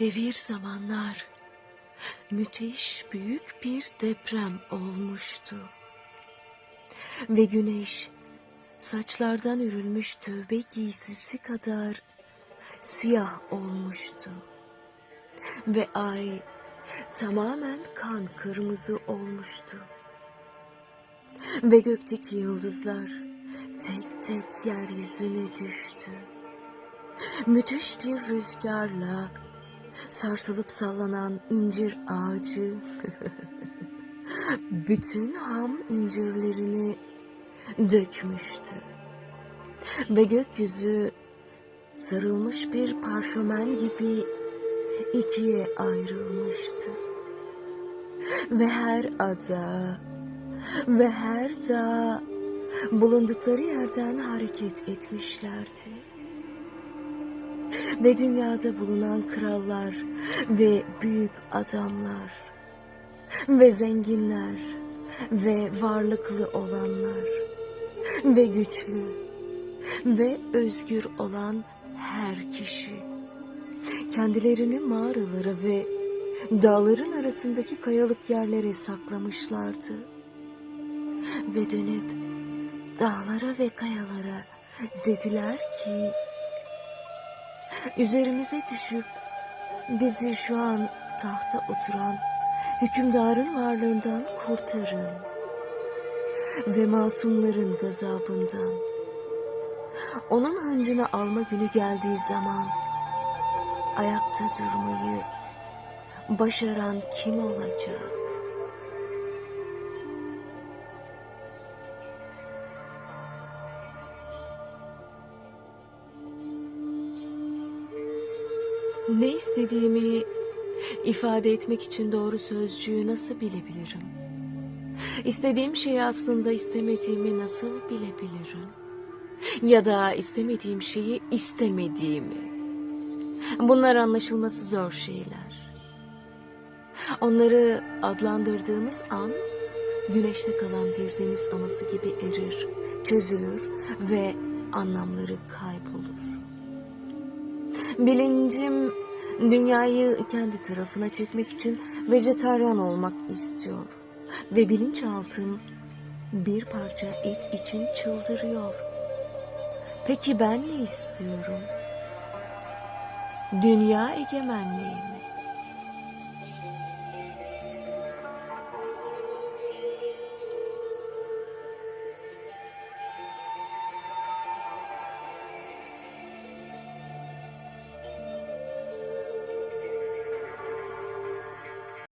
Ve bir zamanlar müthiş büyük bir deprem olmuştu. Ve güneş saçlardan örülmüş tövbe giysisi kadar siyah olmuştu. Ve ay tamamen kan kırmızı olmuştu. Ve gökteki yıldızlar tek tek yeryüzüne düştü. Müthiş bir rüzgarla sarsılıp sallanan incir ağacı bütün ham incirlerini dökmüştü. Ve gökyüzü sarılmış bir parşömen gibi ikiye ayrılmıştı. Ve her ada ve her dağ bulundukları yerden hareket etmişlerdi. Ve dünyada bulunan krallar ve büyük adamlar ve zenginler ve varlıklı olanlar ve güçlü ve özgür olan her kişi kendilerini mağaralara ve dağların arasındaki kayalık yerlere saklamışlardı. Ve dönüp dağlara ve kayalara dediler ki üzerimize düşüp bizi şu an tahta oturan hükümdarın varlığından kurtarın ve masumların gazabından. Onun hıncını alma günü geldiği zaman ayakta durmayı başaran kim olacak? Ne istediğimi ifade etmek için doğru sözcüğü nasıl bilebilirim? İstediğim şeyi aslında istemediğimi nasıl bilebilirim? Ya da istemediğim şeyi istemediğimi. Bunlar anlaşılması zor şeyler. Onları adlandırdığımız an güneşte kalan bir deniz anası gibi erir, çözülür ve anlamları kaybolur. Bilincim dünyayı kendi tarafına çekmek için vejetaryen olmak istiyor. Ve bilinçaltım bir parça et için çıldırıyor. Peki ben ne istiyorum? Dünya egemenliği mi?